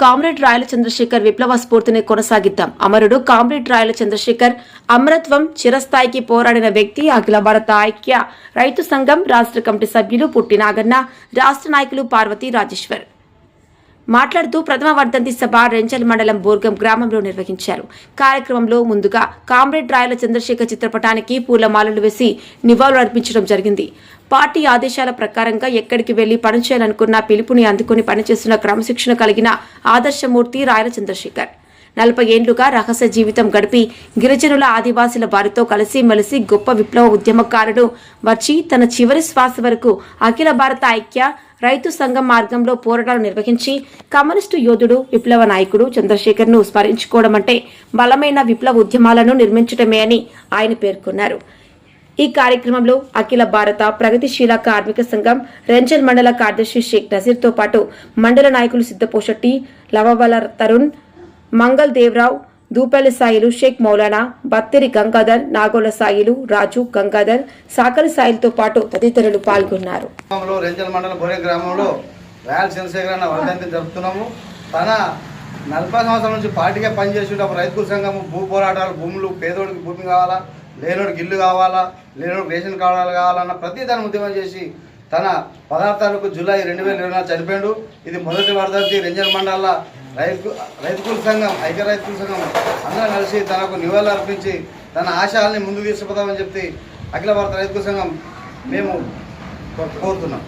Comrade రాయల చంద్రశేఖర్ విప్లవ స్ఫూర్తిని కొనసాగిద్దాం. అమరుడు కామ్రేడ్ రాయల చంద్రశేఖర్ అమరత్వం చిరస్థాయికి పోరాడిన వ్యక్తి అఖిల భారత ఐక్య రైతు సంఘం రాష్ట్ర కమిటీ సభ్యులు పుట్టి నాగన్న రాష్ట్ర నాయకులు పార్వతి రాజేశ్వర్. మాట్లాడుతూ ప్రథమ వర్ధంతి సభ రెంచల్ మండలం బోర్గం గ్రామంలో నిర్వహించారు. కార్యక్రమంలో ముందుగా కామ్రేడ్ రాయల చంద్రశేఖర్ చిత్రపటానికి పూలమాలలు వేసి నివాళులు అర్పించడం జరిగింది. పార్టీ ఆదేశాల ప్రకారంగా ఎక్కడికి వెళ్ళి పనిచేయాలనుకున్న పిలుపుని అందుకుని పనిచేస్తున్న క్రమశిక్షణ కలిగిన ఆదర్శమూర్తి రాయల చంద్రశేఖర్. నలభై ఏండ్లుగా రహస్య జీవితం గడిపి గిరిజనుల ఆదివాసుల వారితో కలిసి మెలిసి గొప్ప విప్లవ ఉద్యమకారుడు వచ్చి తన చివరి శ్వాస వరకు అఖిల భారత ఐక్య రైతు సంఘం మార్గంలో పోరాటాలు నిర్వహించి కమ్యూనిస్టు యోధుడు విప్లవ నాయకుడు చంద్రశేఖర్ను స్మరించుకోవడం అంటే బలమైన విప్లవ ఉద్యమాలను నిర్మించటమే అని ఆయన పేర్కొన్నారు. ఈ కార్యక్రమంలో అఖిల భారత ప్రగతిశీల కార్మిక సంఘం రెంజల్ మండల కార్యదర్శి షేక్ నజీర్తో పాటు మండల నాయకులు సిద్ధపోషెట్టి లవబల తరుణ్ మంగల్ దేవరావు దూపల్లి సాయిలు షేక్ మౌలానా బత్తిరి గంగాధర్ నాగోల సాయిలు రాజు గంగాధర్ సాకలి సాయిలతో పాటు తదితరులు పాల్గొన్నారు. రేంజల్ మండలం బోరే గ్రామంలో రాయల చంద్రశేఖర్ అన్న వర్ధంతి జరుపుతున్నాము. తన నలభై సంవత్సరాల నుంచి పార్టీగా పనిచేసేటప్పుడు రైతు సంఘం భూ పోరాటాలు భూములు పేదోడికి భూమి కావాలా లేనోడికి ఇల్లు కావాలా లేనోడికి రేషన్ కార్డాలు కావాలన్న ప్రతి దాన్ని ఉద్యమం చేసి తన పదార్థాలకు జూలై రెండు వేల ఇరవై చనిపోయాడు. ఇది మొదటి వర్ధంతి. రెంజల్ మండల రైతు రైతుకుల సంఘం ఐక్య రైతుల సంఘం అందరం కలిసి తనకు నివాళులు అర్పించి తన ఆశయాల్ని ముందుకు తీసుకుపోతామని చెప్తే అఖిల భారత రైతుల సంఘం మేము కోరుతున్నాం.